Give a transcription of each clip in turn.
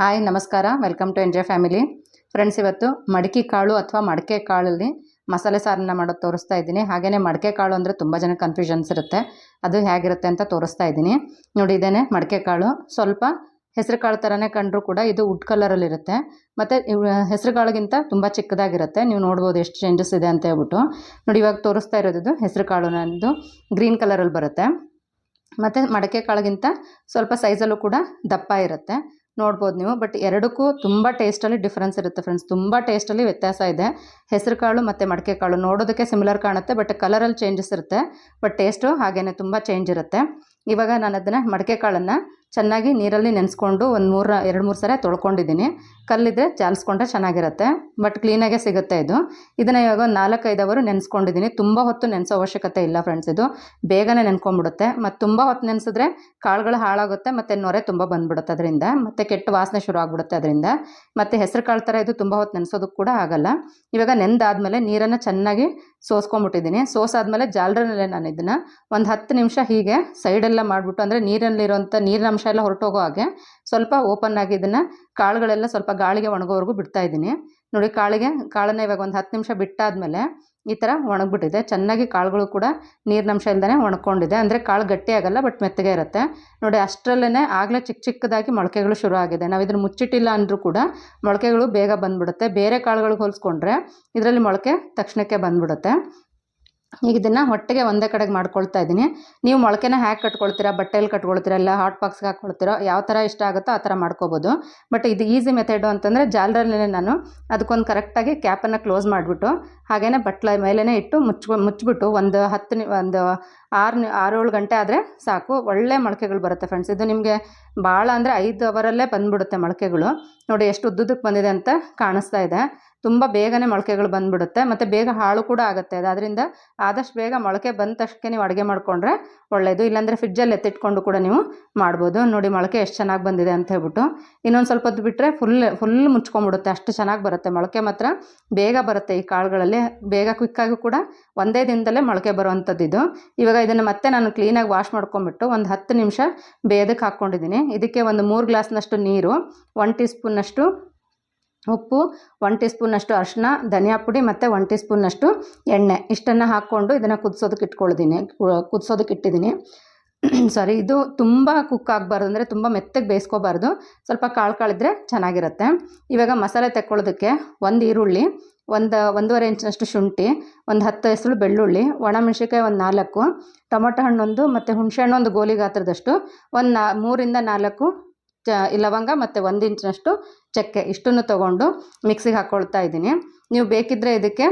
Hi, ನಮಸ್ಕಾರ. Welcome to enjoy family. Friends, ಇವತ್ತು ಮಡಿಕೆ ಕಾಳು ಅಥವಾ ಮಡಕೆ ಕಾಳಲ್ಲಿ ಮಸಾಲೆ ಸಾರನ್ನ ಮಾಡೋದು ತೋರಿಸ್ತಾ ಇದ್ದೀನಿ. ಹಾಗೆಯೇ ಮಡಕೆ ಕಾಳು ಅಂದರೆ ತುಂಬ ಜನ ಕನ್ಫ್ಯೂಷನ್ಸ್ ಇರುತ್ತೆ. ಅದು ಹೇಗಿರುತ್ತೆ ಅಂತ ತೋರಿಸ್ತಾ ಇದ್ದೀನಿ. ನೋಡಿ, ಇದೇನೆ ಮಡಕೆ ಕಾಳು. ಸ್ವಲ್ಪ ಹೆಸರು ಕಾಳು ಥರನೇ ಕಂಡರೂ ಕೂಡ ಇದು ವುಡ್ ಕಲರಲ್ಲಿರುತ್ತೆ ಮತ್ತು ಹೆಸರು ಕಾಳಿಗಿಂತ ತುಂಬ ಚಿಕ್ಕದಾಗಿರುತ್ತೆ. ನೀವು ನೋಡ್ಬೋದು ಎಷ್ಟು ಚೇಂಜಸ್ ಇದೆ ಅಂತ ಹೇಳ್ಬಿಟ್ಟು. ನೋಡಿ, ಇವಾಗ ತೋರಿಸ್ತಾ ಇರೋದು ಹೆಸರು ಕಾಳು ನನ್ನದು ಗ್ರೀನ್ ಕಲರಲ್ಲಿ ಬರುತ್ತೆ. ಮತ್ತು ಮಡಕೆ ಕಾಳಿಗಿಂತ ಸ್ವಲ್ಪ ಸೈಜಲ್ಲೂ ಕೂಡ ದಪ್ಪ ಇರುತ್ತೆ. ನೋಡ್ಬೋದು ನೀವು. ಬಟ್ ಎರಡಕ್ಕೂ ತುಂಬ ಟೇಸ್ಟಲ್ಲಿ ಡಿಫ್ರೆನ್ಸ್ ಇರುತ್ತೆ ಫ್ರೆಂಡ್ಸ್ ತುಂಬ ಟೇಸ್ಟಲ್ಲಿ ವ್ಯತ್ಯಾಸ ಇದೆ. ಹೆಸರು ಕಾಳು ಮತ್ತು ಮಡಿಕೆ ಕಾಳು ನೋಡೋದಕ್ಕೆ ಸಿಮಿಲರ್ ಕಾಣುತ್ತೆ ಬಟ್ ಕಲರಲ್ಲಿ ಚೇಂಜಸ್ ಇರುತ್ತೆ. ಬಟ್ ಟೇಸ್ಟು ಹಾಗೆಯೇ ತುಂಬ ಚೇಂಜ್ ಇರುತ್ತೆ. ಇವಾಗ ನಾನು ಅದನ್ನು ಮಡಕೆ ಕಾಳನ್ನು ಚೆನ್ನಾಗಿ ನೀರಲ್ಲಿ ನೆನೆಸ್ಕೊಂಡು ಒಂದು ಮೂರು, ಎರಡು ಮೂರು ಸಲ ತೊಳ್ಕೊಂಡಿದ್ದೀನಿ. ಕಲ್ಲಿದ್ದರೆ ಚಾಲಿಸ್ಕೊಂಡ್ರೆ ಚೆನ್ನಾಗಿರುತ್ತೆ, ಬಟ್ ಕ್ಲೀನಾಗೆ ಸಿಗುತ್ತೆ ಇದು. ಇದನ್ನು ಇವಾಗ ಒಂದು ನಾಲ್ಕೈದು ಅವರು ನೆನೆಸ್ಕೊಂಡಿದ್ದೀನಿ. ತುಂಬ ಹೊತ್ತು ನೆನೆಸೋ ಅವಶ್ಯಕತೆ ಇಲ್ಲ ಫ್ರೆಂಡ್ಸ್ ಇದು ಬೇಗನೆ ನೆನ್ಕೊಂಬಿಡುತ್ತೆ ಮತ್ತು ತುಂಬ ಹೊತ್ತು ನೆನೆಸಿದ್ರೆ ಕಾಳುಗಳು ಹಾಳಾಗುತ್ತೆ, ಮತ್ತು ನೊರೆ ತುಂಬ ಬಂದ್ಬಿಡುತ್ತೆ ಅದರಿಂದ, ಮತ್ತು ಕೆಟ್ಟ ವಾಸನೆ ಶುರು ಆಗಿಬಿಡುತ್ತೆ ಅದರಿಂದ. ಮತ್ತು ಹೆಸರು ಕಾಳು ಥರ ಇದು ತುಂಬ ಹೊತ್ತು ನೆನೆಸೋದಕ್ಕೆ ಕೂಡ ಆಗಲ್ಲ. ಇವಾಗ ನೆಂದಾದಮೇಲೆ ನೀರನ್ನು ಚೆನ್ನಾಗಿ ಸೋಸ್ಕೊಂಬಿಟ್ಟಿದ್ದೀನಿ ಸೋಸಾದ್ಮೇಲೆ ಜಾಲರಲ್ಲೇ ನಾನು ಇದನ್ನು ಒಂದು ಹತ್ತು ನಿಮಿಷ ಹೀಗೆ ಸೈಡೆಲ್ಲ ಮಾಡಿಬಿಟ್ಟು, ಅಂದರೆ ನೀರಲ್ಲಿರೋಂಥ ನೀರಿನ ಅಂಶ ಎಲ್ಲ ಹೊರಟೋಗೋ ಹಾಗೆ ಸ್ವಲ್ಪ ಓಪನ್ ಆಗಿ ಇದನ್ನು ಕಾಳುಗಳೆಲ್ಲ ಸ್ವಲ್ಪ ಗಾಳಿಗೆ ಒಣಗೋವರೆಗೂ ಬಿಡ್ತಾ ಇದ್ದೀನಿ. ನೋಡಿ ಕಾಳಿಗೆ, ಕಾಳನ್ನ ಇವಾಗ ಒಂದು ಹತ್ತು ನಿಮಿಷ ಬಿಟ್ಟಾದಮೇಲೆ ಈ ಥರ ಒಣಗಿಬಿಟ್ಟಿದೆ. ಚೆನ್ನಾಗಿ ಕಾಳುಗಳು ಕೂಡ ನೀರಿನಂಶ ಇಲ್ಲದೇ ಒಣಕೊಂಡಿದೆ. ಅಂದರೆ ಕಾಳು ಗಟ್ಟಿ ಆಗಲ್ಲ, ಬಟ್ ಮೆತ್ತಗೆ ಇರುತ್ತೆ. ನೋಡಿ ಅಷ್ಟರಲ್ಲೇ ಆಗಲೇ ಚಿಕ್ಕ ಚಿಕ್ಕದಾಗಿ ಮೊಳಕೆಗಳು ಶುರು ಆಗಿದೆ. ನಾವು ಇದನ್ನು ಮುಚ್ಚಿಟ್ಟಿಲ್ಲ ಅಂದರೂ ಕೂಡ ಮೊಳಕೆಗಳು ಬೇಗ ಬಂದ್ಬಿಡುತ್ತೆ. ಬೇರೆ ಕಾಳುಗಳಿಗೆ ಹೋಲಿಸ್ಕೊಂಡ್ರೆ ಇದರಲ್ಲಿ ಮೊಳಕೆ ತಕ್ಷಣಕ್ಕೆ ಬಂದ್ಬಿಡುತ್ತೆ. ಈಗ ಇದನ್ನು ಹೊಟ್ಟೆಗೆ ಒಂದೇ ಕಡೆಗೆ ಮಾಡ್ಕೊಳ್ತಾ ಇದ್ದೀನಿ. ನೀವು ಮೊಳಕೆನ ಹ್ಯಾಕ್ ಕಟ್ಕೊಳ್ತೀರಾ? ಬಟ್ಟೆಯಲ್ಲಿ ಕಟ್ಕೊಳ್ತೀರಾ? ಇಲ್ಲ ಹಾಟ್ ಬಾಕ್ಸ್ಗೆ ಹಾಕ್ಕೊಳ್ತೀರೋ? ಯಾವ ಥರ ಇಷ್ಟ ಆಗುತ್ತೋ ಆ ಥರ ಮಾಡ್ಕೋಬೋದು. ಬಟ್ ಇದು ಈಸಿ ಮೆಥಡು ಅಂತಂದರೆ ಜಾಲರಲ್ಲೇ ನಾನು ಅದಕ್ಕೊಂದು ಕರೆಕ್ಟಾಗಿ ಕ್ಯಾಪನ್ನು ಕ್ಲೋಸ್ ಮಾಡಿಬಿಟ್ಟು ಹಾಗೆಯೇ ಬಟ್ಲ ಮೇಲೇ ಇಟ್ಟು ಮುಚ್ಚ, ಮುಚ್ಚಿಬಿಟ್ಟು ಒಂದು ಹತ್ತು ಒಂದು ಆರು ಆರು ಏಳು ಗಂಟೆ ಆದರೆ ಸಾಕು. ಒಳ್ಳೆ ಮೊಳಕೆಗಳು ಬರುತ್ತೆ ಫ್ರೆಂಡ್ಸ್ ಇದು ನಿಮಗೆ ಭಾಳ ಅಂದರೆ ಐದು ಅವರಲ್ಲೇ ಬಂದುಬಿಡುತ್ತೆ ಮೊಳಕೆಗಳು. ನೋಡಿ ಎಷ್ಟು ಉದ್ದುದಕ್ಕೆ ಬಂದಿದೆ ಅಂತ ಕಾಣಿಸ್ತಾ ಇದೆ. ತುಂಬ ಬೇಗನೆ ಮೊಳಕೆಗಳು ಬಂದ್ಬಿಡುತ್ತೆ, ಮತ್ತು ಬೇಗ ಹಾಳು ಕೂಡ ಆಗುತ್ತೆ. ಅದು ಅದರಿಂದ ಆದಷ್ಟು ಬೇಗ ಮೊಳಕೆ ಬಂದ ತಕ್ಷಣ ನೀವು ಅಡುಗೆ ಮಾಡಿಕೊಂಡ್ರೆ ಒಳ್ಳೆಯದು ಇಲ್ಲಾಂದರೆ ಫ್ರಿಜ್ಜಲ್ಲಿ ಎತ್ತಿಟ್ಕೊಂಡು ಕೂಡ ನೀವು ಮಾಡ್ಬೋದು. ನೋಡಿ ಮೊಳಕೆ ಎಷ್ಟು ಚೆನ್ನಾಗಿ ಬಂದಿದೆ ಅಂತ ಹೇಳ್ಬಿಟ್ಟು. ಇನ್ನೊಂದು ಸ್ವಲ್ಪ ಹೊತ್ತು ಬಿಟ್ಟರೆ ಫುಲ್ ಫುಲ್ ಮುಚ್ಕೊಂಡ್ಬಿಡುತ್ತೆ. ಅಷ್ಟು ಚೆನ್ನಾಗಿ ಬರುತ್ತೆ. ಮೊಳಕೆ ಮಾತ್ರ ಬೇಗ ಬರುತ್ತೆ ಈ ಕಾಳುಗಳಲ್ಲಿ. ಬೇಗ ಕ್ವಿಕ್ಕಾಗಿ ಕೂಡ ಒಂದೇ ದಿನದಲ್ಲೇ ಮೊಳಕೆ ಬರುವಂಥದ್ದು ಇದು. ಇವಾಗ ಇದನ್ನು ಮತ್ತೆ ನಾನು ಕ್ಲೀನಾಗಿ ವಾಶ್ ಮಾಡ್ಕೊಂಬಿಟ್ಟು ಒಂದು ಹತ್ತು ನಿಮಿಷ ಬೇದಕ್ಕೆ ಹಾಕ್ಕೊಂಡಿದ್ದೀನಿ. ಇದಕ್ಕೆ ಒಂದು ಮೂರು ಗ್ಲಾಸ್ನಷ್ಟು ನೀರು ಒನ್ ಟೀ ಸ್ಪೂನ್ನಷ್ಟು ಉಪ್ಪು ಒನ್ ಟೀ ಸ್ಪೂನಷ್ಟು ಅರಿಶಿನ ಧನಿಯಾ ಪುಡಿ ಮತ್ತು ಒನ್ ಟೀ ಸ್ಪೂನಷ್ಟು ಎಣ್ಣೆ. ಇಷ್ಟನ್ನು ಹಾಕ್ಕೊಂಡು ಇದನ್ನು ಕುದಿಸೋದಕ್ಕೆ ಇಟ್ಕೊಳ್ತೀನಿ. ಕುದಿಸೋದಕ್ಕೆ ಇಟ್ಟಿದ್ದೀನಿ. ಸಾರಿ ಇದು ತುಂಬ ಕುಕ್ ಆಗಬಾರ್ದು ಅಂದರೆ ತುಂಬ ಮೆತ್ತಗೆ ಬೇಯಿಸ್ಕೋಬಾರ್ದು. ಸ್ವಲ್ಪ ಕಾಳು ಕಾಳಿದ್ರೆ ಚೆನ್ನಾಗಿರುತ್ತೆ. ಇವಾಗ ಮಸಾಲೆ ತೆಕ್ಕೊಳ್ಳೋದಕ್ಕೆ ಒಂದು ಈರುಳ್ಳಿ, ಒಂದು, ಒಂದೂವರೆ ಇಂಚಿನಷ್ಟು ಶುಂಠಿ, ಒಂದು ಹತ್ತು ಹೆಸರು ಬೆಳ್ಳುಳ್ಳಿ, ಒಣಮೆಣ್ಸಿನ್ಕಾಯಿ ಒಂದು ನಾಲ್ಕು, ಟೊಮೊಟೊ ಹಣ್ಣೊಂದು ಮತ್ತು ಹುಣಸೆಹಣ್ಣು ಒಂದು ಗೋಲಿ ಗಾತ್ರದಷ್ಟು ಒಂದು ನಾ, ಮೂರಿಂದ ನಾಲ್ಕು ಚ ಲವಂಗ ಮತ್ತು ಒಂದು ಇಂಚಿನಷ್ಟು ಚಕ್ಕೆ ಇಷ್ಟನ್ನು ತೊಗೊಂಡು ಮಿಕ್ಸಿಗೆ ಹಾಕ್ಕೊಳ್ತಾ ಇದ್ದೀನಿ. ನೀವು ಬೇಕಿದ್ದರೆ ಇದಕ್ಕೆ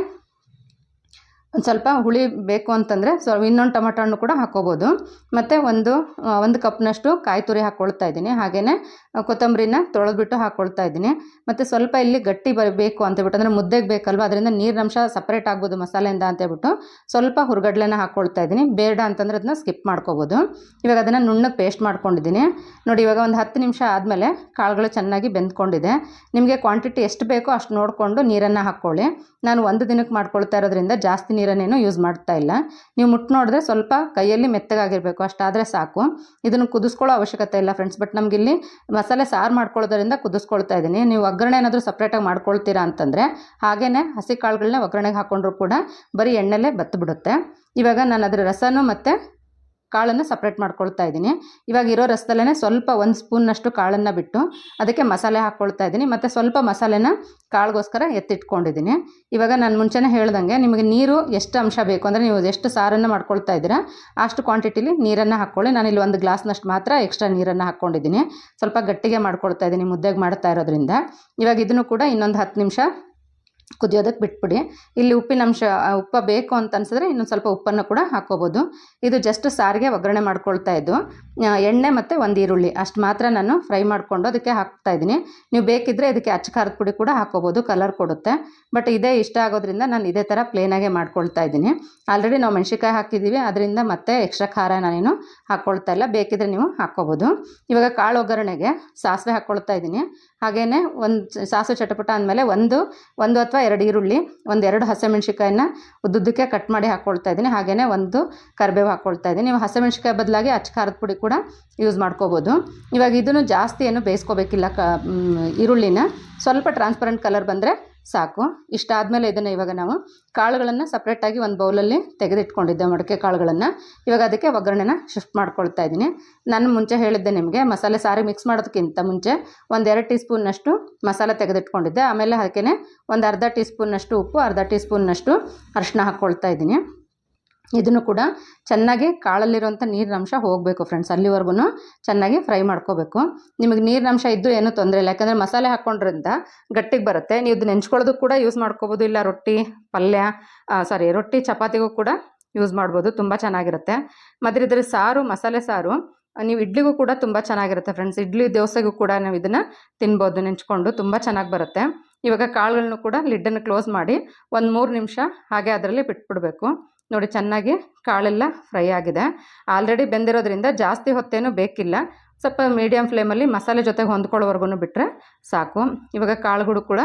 ಒಂದು ಸ್ವಲ್ಪ ಹುಳಿ ಬೇಕು ಅಂತಂದರೆ ಸೊ, ಇನ್ನೊಂದು ಟೊಮೆಟೊ ಹಣ್ಣು ಕೂಡ ಹಾಕ್ಕೋಬೋದು ಮತ್ತು ಒಂದು ಒಂದು ಕಪ್ನಷ್ಟು ಕಾಯಿ ತುರಿ ಹಾಕ್ಕೊಳ್ತಾ ಇದ್ದೀನಿ. ಹಾಗೆಯೇ ಕೊತ್ತಂಬರಿನ ತೊಳೆದ್ಬಿಟ್ಟು ಹಾಕ್ಕೊಳ್ತಾ ಇದ್ದೀನಿ. ಮತ್ತು ಸ್ವಲ್ಪ ಇಲ್ಲಿ ಗಟ್ಟಿ ಬರಬೇಕು ಅಂತೇಳ್ಬಿಟ್ಟು ಅಂದರೆ ಮುದ್ದೆಗೆ ಬೇಕಲ್ವ, ಅದರಿಂದ ನೀರಿನಂಶ ಸಪ್ರೇಟ್ ಆಗ್ಬೋದು ಮಸಾಲೆಯಿಂದ ಅಂತೇಳ್ಬಿಟ್ಟು ಸ್ವಲ್ಪ ಹುರ್ಗಡ್ಲೆನ ಹಾಕ್ಕೊಳ್ತಾ ಇದ್ದೀನಿ. ಬೇಡ ಅಂತಂದರೆ ಅದನ್ನ ಸ್ಕಿಪ್ ಮಾಡ್ಕೋಬೋದು. ಇವಾಗ ಅದನ್ನು ನುಣ್ಣಗೆ ಪೇಸ್ಟ್ ಮಾಡ್ಕೊಂಡಿದ್ದೀನಿ. ನೋಡಿ, ಇವಾಗ ಒಂದು ಹತ್ತು ನಿಮಿಷ ಆದಮೇಲೆ ಕಾಳುಗಳು ಚೆನ್ನಾಗಿ ಬೆಂದ್ಕೊಂಡಿದೆ. ನಿಮಗೆ ಕ್ವಾಂಟಿಟಿ ಎಷ್ಟು ಬೇಕೋ ಅಷ್ಟು ನೋಡಿಕೊಂಡು ನೀರನ್ನು ಹಾಕ್ಕೊಳ್ಳಿ. ನಾನು ಒಂದು ದಿನಕ್ಕೆ ಮಾಡ್ಕೊಳ್ತಾ ಇರೋದ್ರಿಂದ ಜಾಸ್ತಿ ನೀರನ್ನೇನು ಯೂಸ್ ಮಾಡ್ತಾ ಇಲ್ಲ. ನೀವು ಮುಟ್ಟು ನೋಡಿದ್ರೆ ಸ್ವಲ್ಪ ಕೈಯಲ್ಲಿ ಮೆತ್ತಗಾಗಿರಬೇಕು, ಅಷ್ಟಾದರೆ ಸಾಕು. ಇದನ್ನು ಕುದಿಸ್ಕೊಳ್ಳೋ ಅವಶ್ಯಕತೆ ಇಲ್ಲ ಫ್ರೆಂಡ್ಸ್ ಬಟ್ ನಮಗಿಲ್ಲಿ ಮಸಾಲೆ ಸಾರು ಮಾಡ್ಕೊಳ್ಳೋದ್ರಿಂದ ಕುದಿಸ್ಕೊಳ್ತಾ ಇದ್ದೀನಿ. ನೀವು ಒಗ್ಗರಣೆ ಏನಾದರೂ ಸಪ್ರೇಟಾಗಿ ಮಾಡ್ಕೊಳ್ತೀರಾ ಅಂತಂದರೆ ಹಾಗೆಯೇ ಹಸಿ ಕಾಳುಗಳನ್ನ ಒಗ್ಗರಣೆಗೆ ಹಾಕ್ಕೊಂಡ್ರು ಕೂಡ ಬರೀ ಎಣ್ಣೆಲೇ ಬತ್ತು ಇವಾಗ ನಾನು ಅದರ ರಸನೂ ಮತ್ತು ಕಾಳನ್ನು ಸಪ್ರೇಟ್ ಮಾಡ್ಕೊಳ್ತಾ ಇದ್ದೀನಿ. ಇವಾಗ ಇರೋ ರಸದಲ್ಲೇ ಸ್ವಲ್ಪ ಒಂದು ಸ್ಪೂನ್ನಷ್ಟು ಕಾಳನ್ನು ಬಿಟ್ಟು ಅದಕ್ಕೆ ಮಸಾಲೆ ಹಾಕ್ಕೊಳ್ತಾ ಇದ್ದೀನಿ. ಮತ್ತು ಸ್ವಲ್ಪ ಮಸಾಲೆನ ಕಾಳಿಗೋಸ್ಕರ ಎತ್ತಿಟ್ಕೊಂಡಿದ್ದೀನಿ. ಇವಾಗ ನಾನು ಮುಂಚೆನೇ ಹೇಳ್ದಂಗೆ ನಿಮಗೆ ನೀರು ಎಷ್ಟು ಅಂಶ ಬೇಕು ಅಂದರೆ ನೀವು ಎಷ್ಟು ಸಾರನ್ನು ಮಾಡ್ಕೊಳ್ತಾ ಇದ್ದೀರಾ, ಅಷ್ಟು ಕ್ವಾಂಟಿಟಿಲಿ ನೀರನ್ನು ಹಾಕ್ಕೊಳ್ಳಿ. ಇಲ್ಲಿ ಒಂದು ಗ್ಲಾಸ್ನಷ್ಟು ಮಾತ್ರ ಎಕ್ಸ್ಟ್ರಾ ನೀರನ್ನು ಹಾಕ್ಕೊಂಡಿದ್ದೀನಿ. ಸ್ವಲ್ಪ ಗಟ್ಟಿಗೆ ಮಾಡ್ಕೊಳ್ತಾ ಇದ್ದೀನಿ ಮುದ್ದೆಗೆ ಮಾಡ್ತಾ ಇರೋದ್ರಿಂದ. ಇವಾಗ ಇದನ್ನು ಕೂಡ ಇನ್ನೊಂದು ಹತ್ತು ನಿಮಿಷ ಕುದಿಯೋದಕ್ಕೆ ಬಿಟ್ಬಿಡಿ. ಇಲ್ಲಿ ಉಪ್ಪಿನಂಶ ಉಪ್ಪ ಬೇಕು ಅಂತ ಅನ್ಸಿದ್ರೆ ಇನ್ನೊಂದು ಸ್ವಲ್ಪ ಉಪ್ಪನ್ನು ಕೂಡ ಹಾಕೋಬೋದು ಇದು ಜಸ್ಟ್ ಸಾರಿಗೆ ಒಗ್ಗರಣೆ ಮಾಡ್ಕೊಳ್ತಾ ಇದ್ದು ಎಣ್ಣೆ ಮತ್ತು ಒಂದು ಈರುಳ್ಳಿ. ಅಷ್ಟು ಮಾತ್ರ ನಾನು ಫ್ರೈ ಮಾಡಿಕೊಂಡು ಅದಕ್ಕೆ ಹಾಕ್ತಾ ಇದ್ದೀನಿ. ನೀವು ಬೇಕಿದ್ದರೆ ಇದಕ್ಕೆ ಅಚ್ಚ ಖಾರದ ಪುಡಿ ಕೂಡ ಹಾಕೋಬೋದು ಕಲರ್ ಕೊಡುತ್ತೆ. ಬಟ್ ಇದೇ ಇಷ್ಟ ಆಗೋದ್ರಿಂದ ನಾನು ಇದೇ ಥರ ಪ್ಲೇನಾಗೆ ಮಾಡ್ಕೊಳ್ತಾ ಇದ್ದೀನಿ. ಆಲ್ರೆಡಿ ನಾವು ಮೆಣಸಿನ್ಕಾಯಿ ಹಾಕಿದ್ದೀವಿ, ಅದರಿಂದ ಮತ್ತೆ ಎಕ್ಸ್ಟ್ರಾ ಖಾರ ನಾನೇನು ಹಾಕ್ಕೊಳ್ತಾ ಇಲ್ಲ. ಬೇಕಿದ್ರೆ ನೀವು ಹಾಕ್ಕೋಬೋದು. ಇವಾಗ ಕಾಳು ಒಗ್ಗರಣೆಗೆ ಸಾಸಿವೆ ಹಾಕ್ಕೊಳ್ತಾ ಇದ್ದೀನಿ. ಹಾಗೆಯೇ ಒಂದು ಸಾಸು ಚಟಪಟ ಅಂದಮೇಲೆ ಒಂದು ಒಂದು ಅಥವಾ ಅಥವಾ ಎರಡು ಈರುಳ್ಳಿ, ಒಂದು ಎರಡು ಹಸಿಮೆಣ್ಸಿಕಾಯನ್ನ ಉದ್ದುದ್ದಕ್ಕೆ ಕಟ್ ಮಾಡಿ ಹಾಕ್ಕೊಳ್ತಾ ಇದ್ದೀನಿ. ಹಾಗೆಯೇ ಒಂದು ಕರಿಬೇವು ಹಾಕ್ಕೊಳ್ತಾ ಇದ್ದೀನಿ. ನೀವು ಹಸಿಮೆಣ್ಸಿಕಾಯಿ ಬದಲಾಗಿ ಅಚ್ಚ ಖಾರದ ಪುಡಿ ಕೂಡ ಯೂಸ್ ಮಾಡ್ಕೋಬೋದು. ಇವಾಗ ಇದನ್ನು ಜಾಸ್ತಿ ಏನು ಬೇಯಿಸ್ಕೋಬೇಕಿಲ್ಲ ಕ ಈರುಳ್ಳಿನ. ಸ್ವಲ್ಪ ಟ್ರಾನ್ಸ್ಪರೆಂಟ್ ಕಲರ್ ಬಂದರೆ ಸಾಕು. ಇಷ್ಟಾದಮೇಲೆ ಇದನ್ನು ಇವಾಗ ನಾವು ಕಾಳುಗಳನ್ನು ಸಪ್ರೇಟಾಗಿ ಒಂದು ಬೌಲಲ್ಲಿ ತೆಗೆದಿಟ್ಕೊಂಡಿದ್ದೆ ಮಡಕೆ ಕಾಳುಗಳನ್ನು. ಇವಾಗ ಅದಕ್ಕೆ ಒಗ್ಗರಣೆನ ಶಿಫ್ಟ್ ಮಾಡ್ಕೊಳ್ತಾ ಇದ್ದೀನಿ. ನಾನು ಮುಂಚೆ ಹೇಳಿದ್ದೆ ನಿಮಗೆ ಮಸಾಲೆ ಸಾರಿ ಮಿಕ್ಸ್ ಮಾಡೋದಕ್ಕಿಂತ ಮುಂಚೆ ಒಂದು ಎರಡು ಟೀ ಸ್ಪೂನ್ನಷ್ಟು ಮಸಾಲೆ ತೆಗೆದಿಟ್ಕೊಂಡಿದ್ದೆ. ಆಮೇಲೆ ಅದಕ್ಕೆ ಒಂದು ಅರ್ಧ ಟೀ ಸ್ಪೂನ್ನಷ್ಟು ಉಪ್ಪು, ಅರ್ಧ ಟೀ ಸ್ಪೂನ್ನಷ್ಟು ಅರಿಶಿನ ಹಾಕ್ಕೊಳ್ತಾ ಇದ್ದೀನಿ. ಇದನ್ನು ಕೂಡ ಚೆನ್ನಾಗಿ ಕಾಳಲ್ಲಿರುವಂಥ ನೀರಿನ ಅಂಶ ಹೋಗಬೇಕು ಫ್ರೆಂಡ್ಸ್ ಅಲ್ಲಿವರೆಗೂ ಚೆನ್ನಾಗಿ ಫ್ರೈ ಮಾಡ್ಕೋಬೇಕು. ನಿಮಗೆ ನೀರಿನ ಅಂಶ ಇದ್ದರೂ ಏನೂ ತೊಂದರೆ ಇಲ್ಲ. ಯಾಕಂದರೆ ಮಸಾಲೆ ಹಾಕ್ಕೊಂಡ್ರಿಂದ ಗಟ್ಟಿಗೆ ಬರುತ್ತೆ. ನೀವು ಇದು ನೆಂಚ್ಕೊಳ್ಳೋದಕ್ಕೆ ಕೂಡ ಯೂಸ್ ಮಾಡ್ಕೋಬೋದು. ಇಲ್ಲ ರೊಟ್ಟಿ, ಪಲ್ಯ ಸಾರಿ ರೊಟ್ಟಿ, ಚಪಾತಿಗೂ ಕೂಡ ಯೂಸ್ ಮಾಡ್ಬೋದು. ತುಂಬ ಚೆನ್ನಾಗಿರುತ್ತೆ. ಮತ್ತು ಇದರ ಸಾರು, ಮಸಾಲೆ ಸಾರು ನೀವು ಇಡ್ಲಿಗೂ ಕೂಡ ತುಂಬ ಚೆನ್ನಾಗಿರುತ್ತೆ ಫ್ರೆಂಡ್ಸ್ ಇಡ್ಲಿ ದೋಸೆಗೂ ಕೂಡ ನಾವು ಇದನ್ನು ತಿನ್ಬೋದು, ನೆಂಚ್ಕೊಂಡು ತುಂಬ ಚೆನ್ನಾಗಿ ಬರುತ್ತೆ. ಇವಾಗ ಕಾಳುಗಳನ್ನು ಕೂಡ ಲಿಡ್ಡನ್ನು ಕ್ಲೋಸ್ ಮಾಡಿ ಒಂದು ಮೂರು ನಿಮಿಷ ಹಾಗೆ ಅದರಲ್ಲಿ ಬಿಟ್ಬಿಡಬೇಕು. ನೋಡಿ ಚೆನ್ನಾಗಿ ಕಾಳೆಲ್ಲ ಫ್ರೈ ಆಗಿದೆ. ಆಲ್ರೆಡಿ ಬೆಂದಿರೋದ್ರಿಂದ ಜಾಸ್ತಿ ಹೊತ್ತೇನು ಬೇಕಿಲ್ಲ. ಸ್ವಲ್ಪ ಮೀಡಿಯಮ್ ಫ್ಲೇಮಲ್ಲಿ ಮಸಾಲೆ ಜೊತೆಗೆ ಹೊಂದ್ಕೊಳ್ಳೋವರೆಗೂ ಬಿಟ್ಟರೆ ಸಾಕು. ಇವಾಗ ಕಾಳುಗಳು ಕೂಡ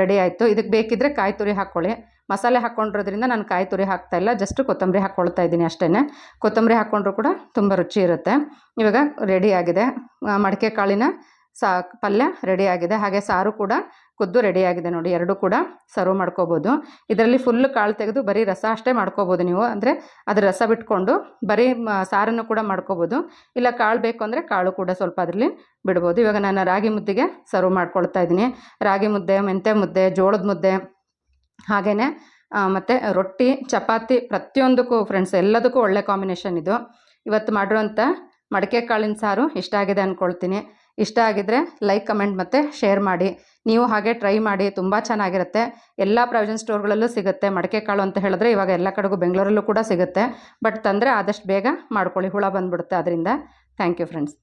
ರೆಡಿ ಆಯಿತು. ಇದಕ್ಕೆ ಬೇಕಿದ್ದರೆ ಕಾಯಿ ತುರಿ ಹಾಕ್ಕೊಳ್ಳಿ ಮಸಾಲೆ ಹಾಕ್ಕೊಂಡಿರೋದ್ರಿಂದ ನಾನು ಕಾಯಿ ತುರಿ ಹಾಕ್ತಾ ಇಲ್ಲ. ಜಸ್ಟ್ ಕೊತ್ತಂಬರಿ ಹಾಕ್ಕೊಳ್ತಾ ಇದ್ದೀನಿ ಅಷ್ಟೇ ಕೊತ್ತಂಬರಿ ಹಾಕ್ಕೊಂಡ್ರು ಕೂಡ ತುಂಬ ರುಚಿ ಇರುತ್ತೆ. ಇವಾಗ ರೆಡಿ ಆಗಿದೆ. ಮಡಿಕೆ ಮಡಕೆ ಕಾಳಿನ ಸಾ ಪಲ್ಯ ರೆಡಿ ಆಗಿದೆ. ಹಾಗೆ ಸಾರು ಕೂಡ ಕುದ್ದು ರೆಡಿ ಆಗಿದೆ ನೋಡಿ. ಎರಡೂ ಕೂಡ ಸರ್ವ್ ಮಾಡ್ಕೋಬೋದು. ಇದರಲ್ಲಿ ಫುಲ್ ಕಾಳು ತೆಗೆದು ಬರೀ ರಸ ಅಷ್ಟೇ ಮಾಡ್ಕೋಬೋದು ನೀವು. ಅಂದರೆ ಅದ್ರ ರಸ ಬಿಟ್ಕೊಂಡು ಬರೀ ಸಾರನ್ನು ಕೂಡ ಮಾಡ್ಕೋಬೋದು. ಇಲ್ಲ ಕಾಳು ಬೇಕು ಅಂದರೆ ಕಾಳು ಕೂಡ ಸ್ವಲ್ಪ ಅದರಲ್ಲಿ ಬಿಡ್ಬೋದು. ಇವಾಗ ನಾನು ರಾಗಿ ಮುದ್ದೆಗೆ ಸರ್ವ್ ಮಾಡ್ಕೊಳ್ತಾ ಇದ್ದೀನಿ. ರಾಗಿ ಮುದ್ದೆ, ಮೆಂತ್ಯ ಮುದ್ದೆ, ಜೋಳದ ಮುದ್ದೆ ಹಾಗೆಯೇ ಮತ್ತು ರೊಟ್ಟಿ, ಚಪಾತಿ ಪ್ರತಿಯೊಂದಕ್ಕೂ ಫ್ರೆಂಡ್ಸ್ ಎಲ್ಲದಕ್ಕೂ ಒಳ್ಳೆ ಕಾಂಬಿನೇಷನ್ ಇದು. ಇವತ್ತು ಮಾಡಿರೋಂಥ ಮಡಕೆ ಕಾಳಿನ ಸಾರು ಇಷ್ಟ ಆಗಿದೆ ಅಂದ್ಕೊಳ್ತೀನಿ ಇಷ್ಟ ಆಗಿದ್ದರೆ ಲೈಕ್ ಕಮೆಂಟ್ ಮತ್ತು ಶೇರ್ ಮಾಡಿ. ನೀವು ಹಾಗೆ ಟ್ರೈ ಮಾಡಿ, ತುಂಬ ಚೆನ್ನಾಗಿರುತ್ತೆ. ಎಲ್ಲ ಪ್ರಾವಿಷನ್ ಸ್ಟೋರ್ಗಳಲ್ಲೂ ಸಿಗುತ್ತೆ. ಮಡಕೆ ಕಾಳು ಅಂತ ಹೇಳಿದ್ರೆ ಇವಾಗ ಎಲ್ಲ ಕಡೆಗೂ ಬೆಂಗಳೂರಲ್ಲೂ ಕೂಡ ಸಿಗುತ್ತೆ. ಬಟ್ ತಂದರೆ ಆದಷ್ಟು ಬೇಗ ಮಾಡ್ಕೊಳ್ಳಿ. ಹುಳ ಬಂದುಬಿಡುತ್ತೆ. ಅದರಿಂದ ಥ್ಯಾಂಕ್ ಯು ಫ್ರೆಂಡ್ಸ್